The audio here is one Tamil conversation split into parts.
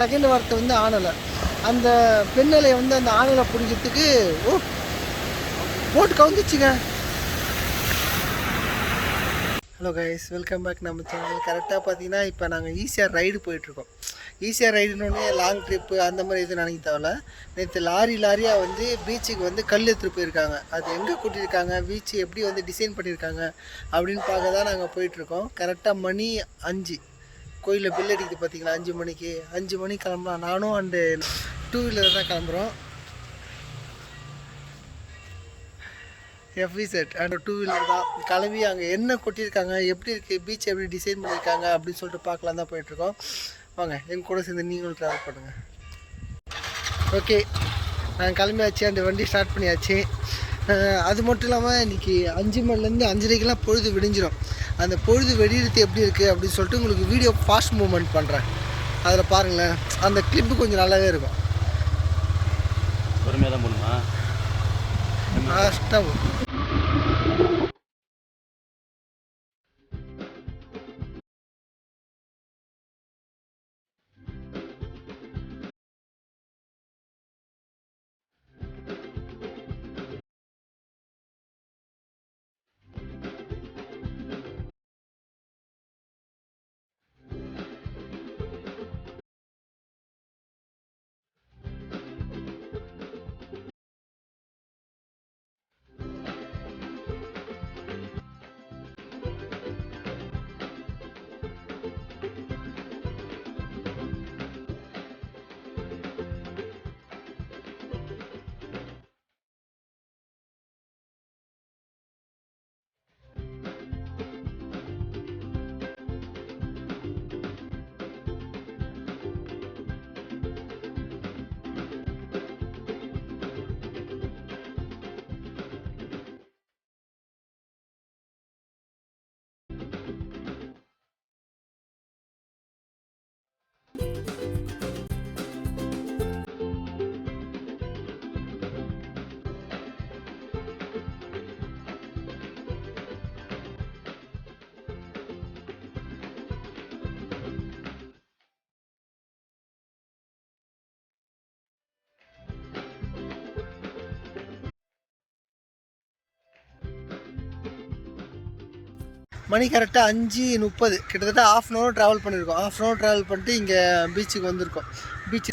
செகண்ட் வார்த்தை வந்து ஆணலை. அந்த பெண்ணலை வந்து அந்த ஆணலை பிடிக்கிறதுக்கு ஓ போட்டு கவுந்துச்சுங்க. ஹலோ கைஸ் வெல்கம் பேக் நம்ம சேனல் கரெக்டாக பார்த்தீங்கன்னா இப்போ நாங்கள் ஈஸியாக ரைடு போயிட்டுருக்கோம். ஈஸியாக ரைடுனோடனே லாங் ட்ரிப்பு அந்த மாதிரி எதுவும் நினைக்க தேவையில்ல. நேற்று லாரி லாரியாக வந்து பீச்சுக்கு வந்து கல் எடுத்துகிட்டு போயிருக்காங்க. அது எங்கே கூட்டியிருக்காங்க? பீச்சு எப்படி வந்து டிசைன் பண்ணியிருக்காங்க? அப்படின்னு பார்க்க தான் நாங்கள் போயிட்டுருக்கோம். கரெக்டாக மணி அஞ்சு. கோயிலில் பில் அடிக்குது பார்த்தீங்களா? அஞ்சு மணிக்கு. அஞ்சு மணிக்கு கிளம்பலாம். நானும் அண்டு டூ வீலர் தான் கிளம்புறோம். எஃப்வி செட் அண்ட் டூ வீலர் தான். கிளம்பி அங்கே என்ன கொட்டியிருக்காங்க எப்படி இருக்குது பீச் எப்படி டிசைன் பண்ணியிருக்காங்க அப்படின்னு சொல்லிட்டு பார்க்கலாம் தான் போயிட்டுருக்கோம். வாங்க எங்கள் கூட சேர்ந்து நீங்களும் ட்ராவல் பண்ணுங்கள் ஓகே நாங்கள் கிளம்பியாச்சு அந்த வண்டி ஸ்டார்ட் பண்ணியாச்சு. அது மட்டும் இல்லாமல் இன்றைக்கி அஞ்சு மணிலேருந்து அஞ்சரைக்கெல்லாம் பொழுது விடிஞ்சிடும் அந்த பொழுது வெடிகிறது எப்படி இருக்குது அப்படின்னு சொல்லிட்டு உங்களுக்கு வீடியோ ஃபாஸ்ட் மூவ்மெண்ட் பண்ணுறேன் அதில் பாருங்களேன் அந்த கிளிப்பு கொஞ்சம் நல்லாவே இருக்கும். பொறுமையாக தான் போகணுமா ஃபாஸ்ட்டாக மணி கரெக்டாக அஞ்சு முப்பது. கிட்டத்தட்ட ஆஃப் அன் ஹவர் ட்ராவல் பண்ணியிருக்கோம் ஆஃப் அன் ஹவர் ட்ராவல் பண்ணிட்டு இங்கே பீச்சுக்கு வந்திருக்கோம். பீச்சு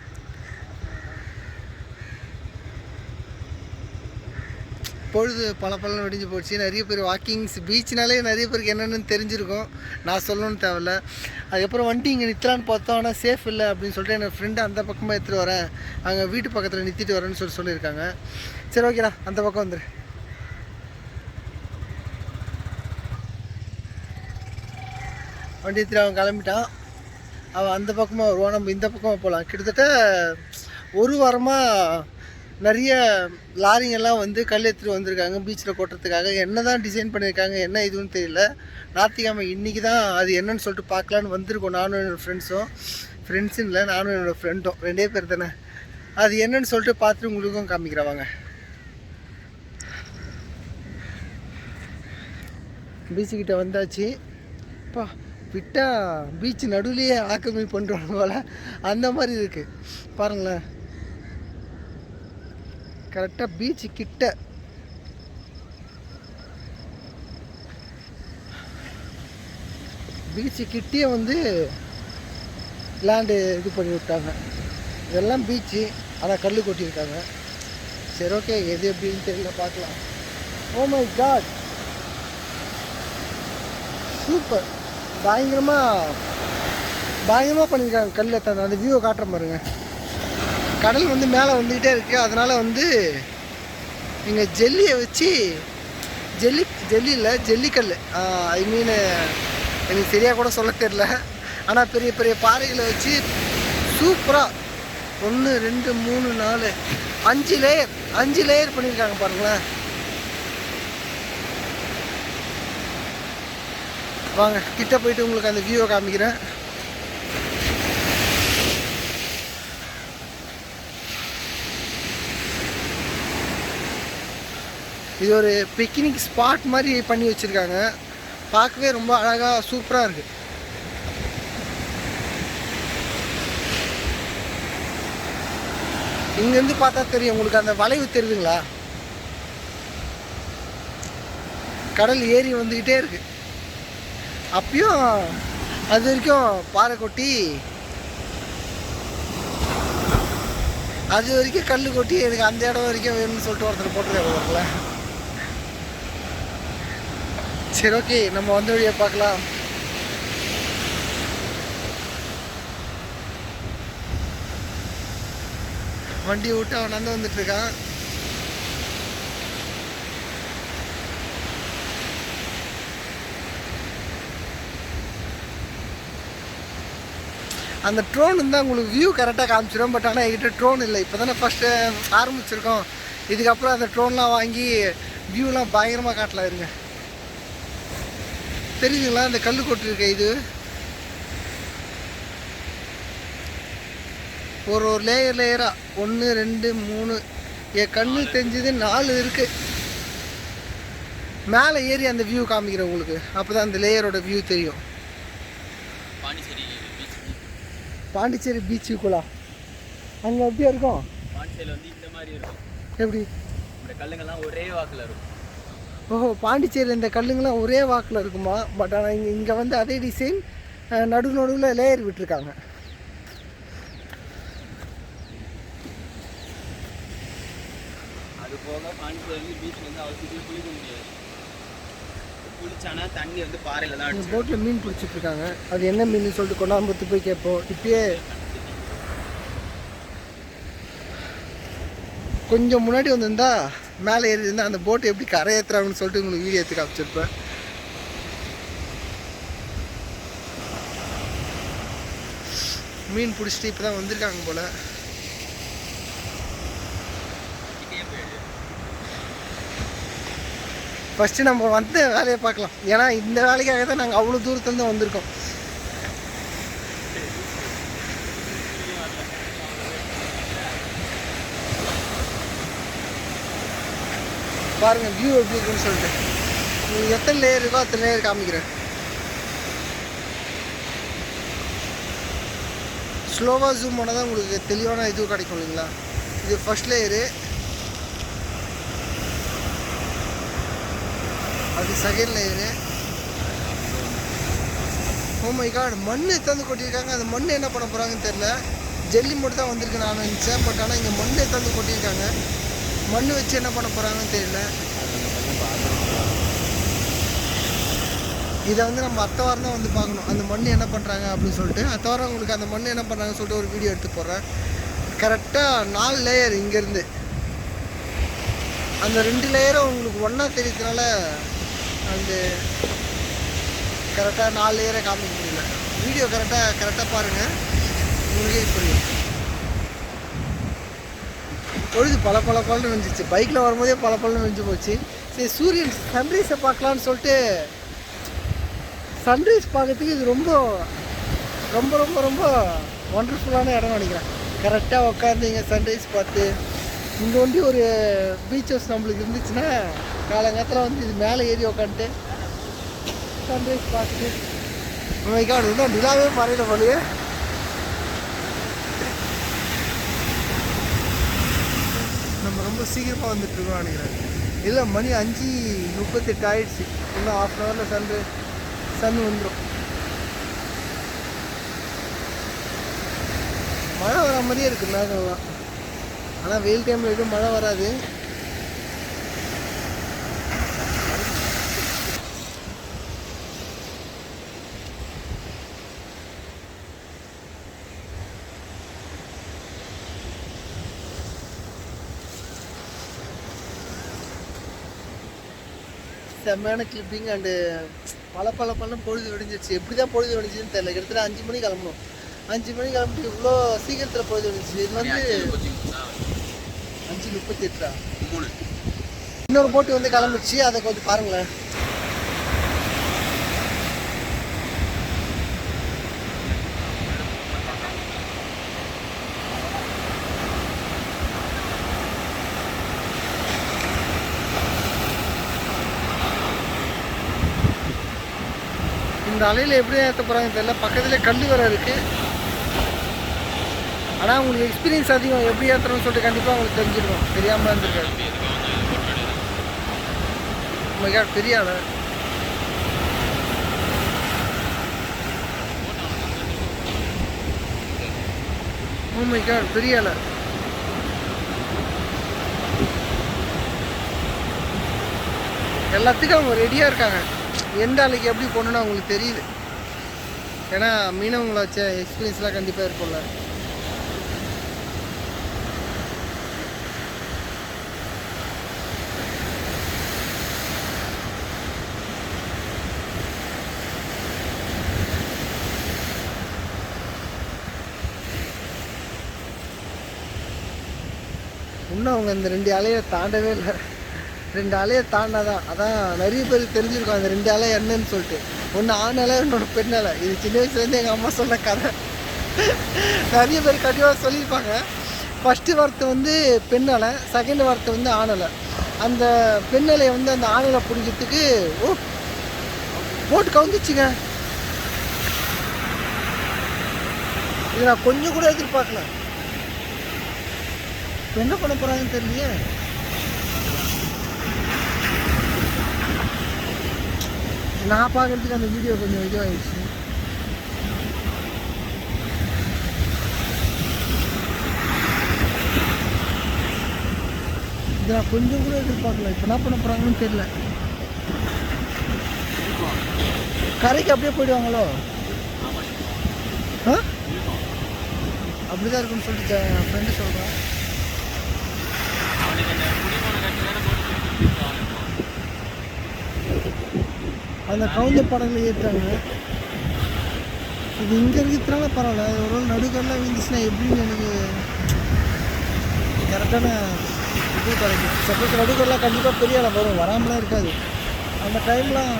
பொழுது பல பலன் வெடிஞ்சு போச்சு. நிறைய பேர் வாக்கிங்ஸ் பீச்னாலே நிறைய பேருக்கு என்னென்னு தெரிஞ்சிருக்கும். நான் சொல்லணும்னு தேவையில்ல. அதுக்கப்புறம் வண்டி இங்கே நிற்கலான்னு பார்த்தோம். ஆனால் சேஃப் இல்லை அப்படின்னு சொல்லிட்டு என்னோடய ஃப்ரெண்டு அந்த பக்கமாக எடுத்துகிட்டு வரேன். அங்கே வீட்டு பக்கத்தில் நிறுத்திட்டு வரேன்னு சொல்லி சொல்லியிருக்காங்க. சரி ஓகேடா அந்த பக்கம் வந்துடு வண்டி எடுத்துட்டு அவன் கிளம்பிட்டான். அவன் அந்த பக்கமாக வருவான். நம்ம இந்த பக்கமாக போகலாம் கிட்டத்தட்ட ஒரு வாரமாக நிறைய லாரிங்கெல்லாம் வந்து கல் எடுத்துகிட்டு வந்திருக்காங்க. பீச்சில் கொட்டுறதுக்காக. என்ன தான் டிசைன் பண்ணியிருக்காங்க என்ன இதுன்னு தெரியல. ஞாயிற்றுக்கிழமை இன்றைக்கி தான் அது என்னன்னு சொல்லிட்டு பார்க்கலான்னு வந்திருக்கோம். நானும் என்னோடய ஃப்ரெண்ட்ஸும் ஃப்ரெண்ட்ஸும் இல்லை நானும் என்னோடய ஃப்ரெண்டும் ரெண்டே பேர் தானே. அது என்னன்னு சொல்லிட்டு பார்த்துட்டு உங்களுக்கும் காமிக்கிறவாங்க பீச்சுக்கிட்ட வந்தாச்சு. அப்பா விட்டால் பீச் நடுவுலையே ஆக்கிரமி பண்ணுறோம் போல. அந்த மாதிரி இருக்குது பாருங்களேன். கரெக்டாக பீச்சு கிட்ட. பீச்சு கிட்டே வந்து லேண்டு இது பண்ணி விட்டாங்க இதெல்லாம் பீச்சு ஆனால் கல் கொட்டியிருக்காங்க. சரி ஓகே எது எப்படின்னு தெரியல பார்க்கலாம். ஓ மை காட் சூப்பர் பயங்கரமாக பயங்கரமாக பண்ணியிருக்காங்க கல் எத்தாந்து அந்த வியூவை காட்டுற பாருங்க. கடல் வந்து மேலே வந்துக்கிட்டே இருக்குது அதனால் வந்து இங்கே ஜெல்லியை வச்சு ஜெல்லி ஜெல்லி இல்லை ஜல்லிக்கல். ஐ மீன் எனக்கு சரியாக கூட சொல்ல தெரில ஆனால் பெரிய பெரிய பாறைகளை வச்சு சூப்பராக ஒன்று ரெண்டு மூணு நாலு அஞ்சு லேயர் அஞ்சு லேயர் பண்ணியிருக்காங்க பாருங்களேன். வாங்க கிட்ட போயிட்டு உங்களுக்கு அந்த வியூவை காமிக்கிறேன். இது ஒரு பிக்னிக் ஸ்பாட் மாதிரி பண்ணி வச்சுருக்காங்க. பார்க்கவே ரொம்ப அழகாக சூப்பராக இருக்குது இங்கேருந்து பார்த்தா தெரியும் உங்களுக்கு அந்த வளைவு தெரியுதுங்களா? கடல் ஏறி வந்துக்கிட்டே இருக்குது அப்பயும் அது வரைக்கும் பாறை கொட்டி அது வரைக்கும் கல் கொட்டி எனக்கு அந்த இடம் வரைக்கும் வேணும்னு சொல்லிட்டு ஒருத்தர் போட்டுருக்காரு வரல சரி ஓகே நம்ம வந்த வழியை பார்க்கலாம். வண்டியை விட்டு அவன் நடந்து வந்துட்டு அந்த ட்ரோன் இருந்தால் உங்களுக்கு வியூ கரெக்டாக காமிச்சிடும் பட் ஆனால் என்கிட்ட ட்ரோன் இல்லை. இப்போ தானே ஃபஸ்ட்டு ஆரம்பிச்சிருக்கோம். இதுக்கப்புறம் அந்த ட்ரோன்லாம் வாங்கி வியூலாம் பயங்கரமாக காட்டலாம் இருங்க. தெரியுதுங்களா? அந்த கல் கொட்டிருக்க இது. ஒரு ஒரு லேயர் லேயராக ஒன்று ரெண்டு மூணு. என் கண்ணு தெரிஞ்சது நாலு இருக்கு. மேலே ஏறி அந்த வியூ காமிக்கிறேன் உங்களுக்கு. அப்போ தான் அந்த லேயரோட வியூ தெரியும் பாண்டிச்சேரி பீச் பாண்டிச்சேரி பீச்சுக்குள்ளா அங்கே எப்படி இருக்கும்? பாண்டிச்சேரியில் வந்து இந்த மாதிரி இருக்கும். எப்படி? இந்த கல்லுங்கெல்லாம் ஒரே வாக்கில் இருக்கும். ஓஹோ பாண்டிச்சேரியில் இந்த கல்லுங்கெல்லாம் ஒரே வாக்கில் இருக்குமா? பட் ஆனால் இங்கே இங்கே வந்து அதே டிசைன் நடு நடுவில் லேயர் விட்டுருக்காங்க. அது போக பாண்டிச்சேரி பீச் வந்து அவசியத்தில் குளிக்க முடியாது. குளிச்சானா தண்ணி வந்து பாறையில் தான் அடிச்சு போட்டில் மீன் பிடிச்சிட்டு இருக்காங்க அது என்ன மீன் சொல்லிட்டு கொண்டாம்பத்து போய் கேட்போம். இப்பயே கொஞ்சம் முன்னாடி வந்திருந்தா மேலே ஏறி இருந்தால் அந்த போட்டு எப்படி கரை ஏற்றுறாங்கன்னு சொல்லிட்டு உங்களுக்கு வீடியோ எடுத்து காமிச்சிருப்பேன். மீன் பிடிச்சிட்டு இப்போ தான் வந்திருக்காங்க போல் கிட்டே போயிடுது ஃபஸ்ட்டு நம்ம வந்து வேலையை பார்க்கலாம். ஏன்னா இந்த வேலைக்காக தான் நாங்கள் அவ்வளோ தூரத்துலேருந்து வந்திருக்கோம். பாருங்க வியூ எப்படி இருக்குன்னு சொல்லிட்டு. உங்களுக்கு எத்தனை லேயர் இருக்கோ அத்தனை லேயர் காமிக்கிறேன். ஸ்லோவாக ஜூம் பண்ணால் தான் உங்களுக்கு தெளிவான இது கிடைக்கும் இல்லைங்களா? இது ஃபர்ஸ்ட் லேயரு அது second layer oh my oh God மண் எத்தாந்து கொட்டியிருக்காங்க. அந்த மண் என்ன பண்ண போகிறாங்கன்னு தெரில ஜெல்லி மட்டும் தான் வந்திருக்கு நான் நினச்சேன். பட் ஆனால் இங்கே மண் எத்தாந்து கொட்டியிருக்காங்க. மண் வச்சு என்ன பண்ண போகிறாங்கன்னு தெரியல. இதை வந்து நம்ம அத்தை வாரம் தான் வந்து பார்க்கணும். அந்த மண் என்ன பண்ணுறாங்க அப்படின்னு சொல்லிட்டு. அத்தை வாரம் உங்களுக்கு அந்த மண் என்ன பண்ணுறாங்கன்னு சொல்லிட்டு ஒரு வீடியோ எடுத்து போடுறேன் கரெக்டாக நாலு லேயர் இங்கேருந்து அந்த ரெண்டு லேயரும் உங்களுக்கு ஒன்றா தெரியறதுனால அண்டு கரெக்டாக நாலு லேயரை காமிக்க முடியல. வீடியோ கரெக்டாக கரெக்டாக பாருங்கள் உங்களுக்கே புரியும். பொழுது பல பல பலன்னு வந்துச்சு பைக்கில் வரும்போதே பல பலன்னு வந்து போச்சு. சரி சூரியன் சன்ரைஸை பார்க்கலான்னு சொல்லிட்டு சன்ரைஸ் பார்க்கறதுக்கு இது ரொம்ப ரொம்ப ரொம்ப ரொம்ப ஒண்டர்ஃபுல்லான இடம் நினைக்கிறேன். கரெக்டாக உட்காந்து இங்கே சன்ரைஸ் பார்த்து இங்கே வந்து ஒரு பீச் ஹவுஸ் நம்மளுக்கு இருந்துச்சுன்னா காலங்காலத்தில் வந்து இது மேலே ஏறி உட்காந்துட்டு சன்ரைஸ் பார்த்துட்டு. மைக்காடு இன்னும் நிலாவே மறையில போலையே. நம்ம ரொம்ப சீக்கிரமாக வந்துட்டு இருக்கோம் நினைக்கிறேன். இல்லை மணி அஞ்சு முப்பத்தெட்டு ஆயிடுச்சு. இன்னும் ஆஃப் அன் ஹவரில் சன் சன் வந்துடும் மழை வர மாதிரியே இருக்குது மேகம்லாம் ஆனால் வெயில் டைமில் எதுவும் மழை வராது. செம்மையான கிளிப்பிங் அண்டு பல பல பல பொழுது விடிஞ்சிருச்சு. எப்படி தான் பொழுது விடிஞ்சுன்னு தெரியல. கிட்டத்தட்ட அஞ்சு மணி கிளம்பணும். அஞ்சு மணி கிளம்பிட்டு இவ்வளோ சீக்கிரத்தில் பொழுது விடிஞ்சிச்சு. இது வந்து அஞ்சு முப்பத்தி எட்டா மூணு. இன்னொரு போட்டு வந்து கிளம்பிடுச்சு. அதை கொஞ்சம் பாருங்களேன். இந்த அலையில் எப்படி ஏற்ற போகிறாங்க தெரியல. பக்கத்துலேயே கல் வேற இருக்குது ஆனால் உங்களுக்கு எக்ஸ்பீரியன்ஸ் அதிகம். எப்படி ஏற்றுறோம்னு சொல்லிட்டு கண்டிப்பாக உங்களுக்கு தெரிஞ்சிருக்கும். தெரியாமல் இருந்திருக்காரு Oh my பெரிய பெரிய எல்லாத்துக்கும் அவங்க ரெடியாக இருக்காங்க. எந்த ஆளுக்கு எப்படி போகணுன்னு அவங்களுக்கு தெரியுது. ஏன்னா மீனவங்களை வச்ச எக்ஸ்பீரியன்ஸ்லாம் கண்டிப்பாக இருக்கும்ல. இன்னும் அவங்க இந்த ரெண்டு அலையை தாண்டவே இல்லை. ரெண்டு அலையை தாண்டாதான் அதான் நிறைய பேருக்கு தெரிஞ்சிருக்கும் அந்த ரெண்டு அலை என்னன்னு சொல்லிட்டு. ஒன்று ஆண் அலை இன்னொன்று பெண் அலை இது சின்ன வயசுலேருந்து எங்கள் அம்மா சொன்ன கதை. நிறைய பேர் கண்டிப்பாக சொல்லியிருப்பாங்க. ஃபஸ்ட்டு வார்த்தை வந்து பெண் அலை செகண்ட் வார்த்தை வந்து ஆணலை அந்த பெண் அலையை வந்து அந்த ஆணலை பிடிக்கிறதுக்கு ஓ போட்டு கவுந்துச்சுங்க. இது நான் கொஞ்சம் கூட எதிர்பார்க்கல. என்ன பண்ண போகிறாங்கன்னு தெரியலையே. நான் பார்க்கறதுக்கு அந்த வீடியோ கொஞ்சம் இதுவாகிடுச்சு இதை நான் கொஞ்சம் கூட எதிர்பார்க்கல. இப்போ என்ன பண்ண போகிறாங்கன்னு தெரியல. கரைக்கு அப்படியே போயிடுவாங்களோ? ஆ? அப்படிதான் இருக்குன்னு சொல்லிட்டு என் ஃப்ரெண்டு சொல்கிறான் அவனுக்கு அந்த குடிமன கட்டி தானே போட்டு திருப்பி அந்த கவுந்த படங்களை ஏற்றுறாங்க இது இங்கே இருக்கிறதுனால பரவாயில்ல. ஒரு நடுக்கெல்லாம் விழுந்துச்சுன்னா எப்படின்னு எனக்கு கரெக்டான இது கிடைக்கும். சப்போஸ் நடுக்கெல்லாம் கண்டிப்பாக பெரிய இடம் வரும். வராமலாம் இருக்காது. அந்த டைம்லாம்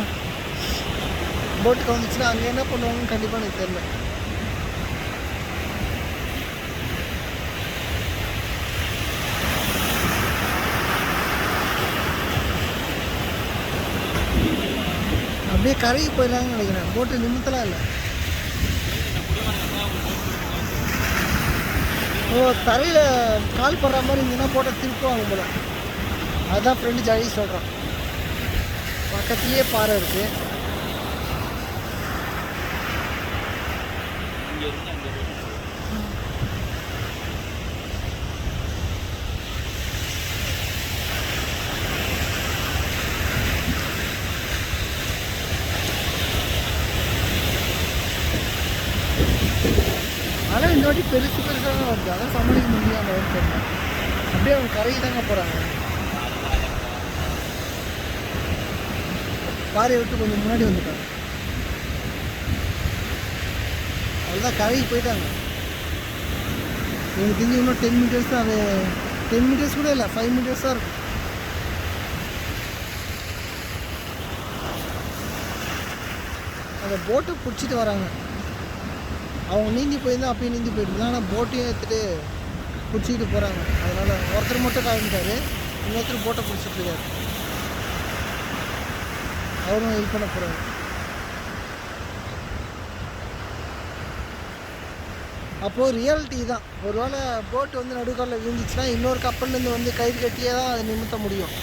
போட்டு கவுந்துச்சுன்னா அங்கே என்ன பண்ணுவாங்கன்னு கண்டிப்பாக எனக்கு தெரியல. அப்படியே கரைக்கு போயிடலாங்கன்னு நினைக்கிறேன். போட்டு நிமித்தலாம் இல்லை. ஓ தரையில் கால் படுற மாதிரி இருந்ததுன்னா போட்டை திருப்புவாங்க போல. அதுதான் ஃப்ரெண்டு ஜாலி சொல்கிறான் பக்கத்துலேயே பாறை இருக்குது முன்னாடி பெருசு பெருசாக தான் வருது. அதான் சமாளிக்க முடியும் அந்த அப்படியே அவங்க கரையை தாங்க போகிறாங்க பாறையை விட்டு கொஞ்சம் முன்னாடி வந்துட்டாங்க. அவ்வளோதான் கரைக்கு போயிட்டாங்க. எனக்கு தெரிஞ்சு இன்னும் டென் மீட்டர்ஸ் தான் அது டென் மீட்டர்ஸ் கூட இல்லை ஃபைவ் மீட்டர்ஸ் தான் இருக்கும். அந்த போட்டை பிடிச்சிட்டு வராங்க. அவங்க நீந்தி போயிருந்தா அப்பயும் நீந்தி போயிருந்தா ஆனால் போட்டையும் எடுத்துகிட்டு பிடிச்சிக்கிட்டு போகிறாங்க அதனால் ஒருத்தர் மட்டும் காமிட்டாரு இன்னொருத்தர் போட்டை பிடிச்சிட்டு இருக்காரு அவரும் ஹெல்ப் பண்ண போகிறாரு அப்போது ரியாலிட்டி தான். ஒருவேளை போட்டு வந்து நடுக்காலில் விழுந்துச்சுன்னா இன்னொரு கப்பல்லேருந்து வந்து கயிறு கட்டியே தான் அதை நிமித்த முடியும்.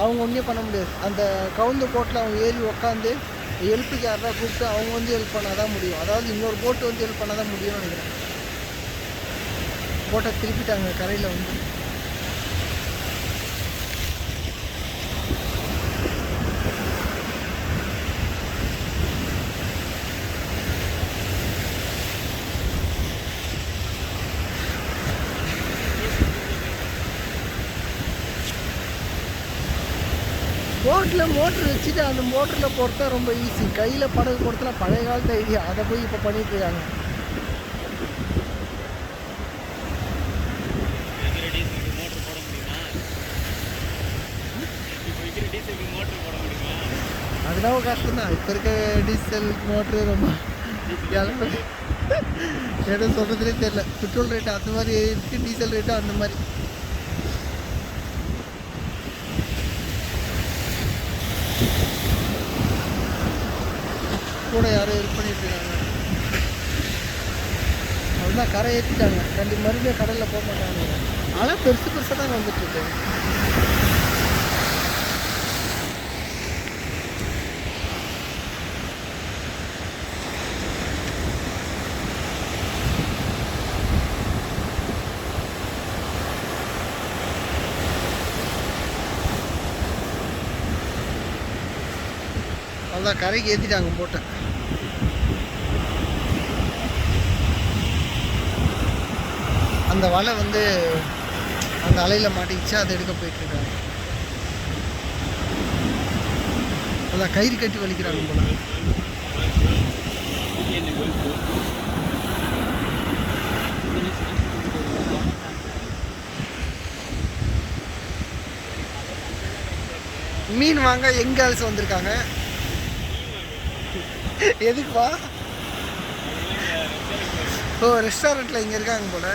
அவங்க ஒன்றும் பண்ண முடியாது. அந்த கவுந்த போட்டில் அவங்க ஏறி உக்காந்து ஹெல்ப்புக்கு யாராவது கூப்பிட்டு அவங்க வந்து ஹெல்ப் பண்ணால் தான் முடியும். அதாவது இன்னொரு போட்டு வந்து ஹெல்ப் பண்ணால் தான் முடியும்னு நினைக்கிறேன். போட்டை திருப்பிட்டாங்க கரையில் வந்து. போட்டில் மோட்ரு வச்சுட்டு அந்த மோட்டரில் போகிறது ரொம்ப ஈஸி கையில் படகு போகிறதுல பழைய காலத்து ஐடியா அதை போய் இப்போ பண்ணிட்டு இருக்காங்க. அதுதான் டீசலுக்கு இப்போ கஷ்டம் தான் இப்போ இருக்க டீசல் மோட்ரு ரொம்ப என்ன எதுவும் சொல்கிறதுலே தெரியல. பெட்ரோல் ரேட்டு அந்த மாதிரி இருக்குது டீசல் ரேட்டு அந்த மாதிரி. கூட யாரும் ஹெல்ப் பண்ணிட்டு இருக்காங்க அதுதான் கரை ஏற்றிட்டாங்க கண்டி மறுபடியும் கடலில் போக மாட்டாங்க. ஆனால் பெருசு பெருசாக தான் வந்துட்டுருக்கு. அதான் கரைக்கு ஏற்றிட்டாங்க போட்டேன் அந்த வலை வந்து அந்த அலையில் மாட்டிக்கிச்சு அதை எடுக்க போயிட்டுருக்காங்க. அதான் கயிறு கட்டி வலிக்கிறாங்க போல. மீன் வாங்க எங்க அலசு வந்திருக்காங்க? எதுக்குப்பா? ஓ ரெஸ்டாரண்ட்டில் இங்கே இருக்காங்க போல.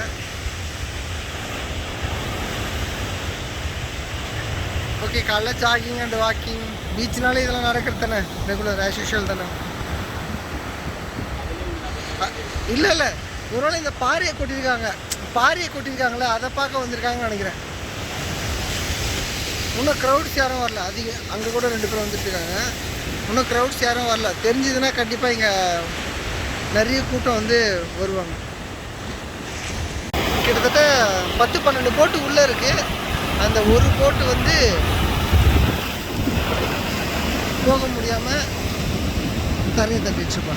ஓகே காலைல ஜாகிங் அண்ட் வாக்கிங் பீச்னாலே இதெல்லாம் நடக்கிறது தானே? ரெகுலர் ஆஸ் யூஷுவல் தானே? இல்லை இல்லை. ஒருவேளை இந்த பாறையை கொட்டியிருக்காங்க. பாறையை கொட்டியிருக்காங்களே அதை பார்க்க வந்திருக்காங்கன்னு நினைக்கிறேன். இன்னும் க்ரௌட்ஸ் யாரும் வரல. அதிக அங்கே கூட ரெண்டு பேரும் வந்துட்டுருக்காங்க இன்னும் க்ரௌட்ஸ் யாரும் வரல. தெரிஞ்சதுன்னா கண்டிப்பாக இங்கே நிறைய கூட்டம் வந்து வருவாங்க. கிட்டத்தட்ட பத்து பன்னெண்டு போட்டு உள்ளே இருக்குது அந்த ஒரு போட்டு வந்து போக முடியாமல் தரையை தட்டிடுச்சுப்பா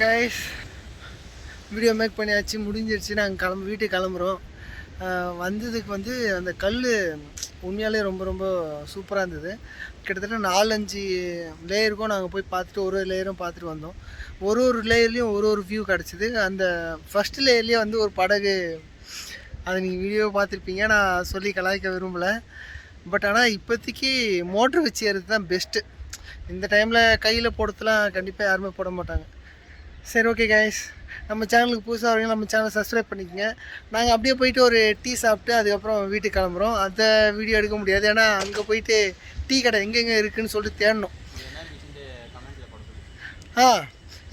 கைஸ் வீடியோ மேக் பண்ணியாச்சு முடிஞ்சிருச்சு. நாங்கள் கிளம்பு வீட்டுக்கு கிளம்புறோம். வந்ததுக்கு வந்து அந்த கல் உண்மையாலே ரொம்ப ரொம்ப சூப்பராக இருந்தது. கிட்டத்தட்ட நாலஞ்சு லேயருக்கும் நாங்கள் போய் பார்த்துட்டு ஒரு ஒரு லேயரும் பார்த்துட்டு வந்தோம். ஒரு ஒரு லேயர்லேயும் ஒரு ஒரு வியூ கிடச்சிது. அந்த ஃபஸ்ட் லேயர்லேயே வந்து ஒரு படகு அதை நீங்கள் வீடியோ பார்த்துருப்பீங்க. நான் சொல்லி கலாய்க்க விரும்பலை. பட் ஆனால் இப்போதைக்கு மோட்ரு வச்சு ஏறது தான் பெஸ்ட்டு இந்த டைமில் கையில் போடுறதுலாம் கண்டிப்பாக யாருமே போட மாட்டாங்க. சரி ஓகே கைஸ் நம்ம சேனலுக்கு புதுசாக வரீங்க நம்ம சேனலை சப்ஸ்கிரைப் பண்ணிக்கங்க. நாங்கள் அப்படியே போயிட்டு ஒரு டீ சாப்பிட்டு அதுக்கப்புறம் வீட்டுக்கு கிளம்புறோம். அந்த வீடியோ எடுக்க முடியாது. ஏன்னா அங்கே போயிட்டு டீ கடை எங்கெங்கே இருக்குன்னு சொல்லிட்டு தேடணும். ஆ.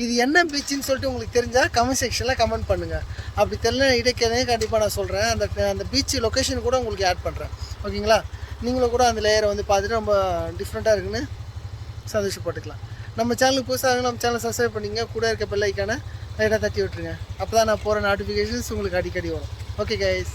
இது என்ன பீச்சுன்னு சொல்லிட்டு உங்களுக்கு தெரிஞ்சால் கமெண்ட் செக்ஷனில் கமெண்ட் பண்ணுங்கள் அப்படி தெரியல இடைக்கிறதே கண்டிப்பாக நான் சொல்கிறேன் அந்த அந்த பீச் லொக்கேஷன் கூட உங்களுக்கு ஆட் பண்ணுறேன் ஓகேங்களா? நீங்களும் கூட அந்த லேயரை வந்து பார்த்துட்டு ரொம்ப டிஃப்ரெண்ட்டாக இருக்குன்னு சந்தோஷப்பட்டுக்கலாம். நம்ம சேனலுக்கு புதுசாக நம்ம சேனலை சப்ஸ்கிரைப் பண்ணிங்க. கூட இருக்க பிள்ளைக்கான லைட்டாக தட்டி விட்டுருங்க. அப்போ தான் நான் போகிற நோட்டிஃபிகேஷன்ஸ் உங்களுக்கு அடிக்கடி வரும். Okay guys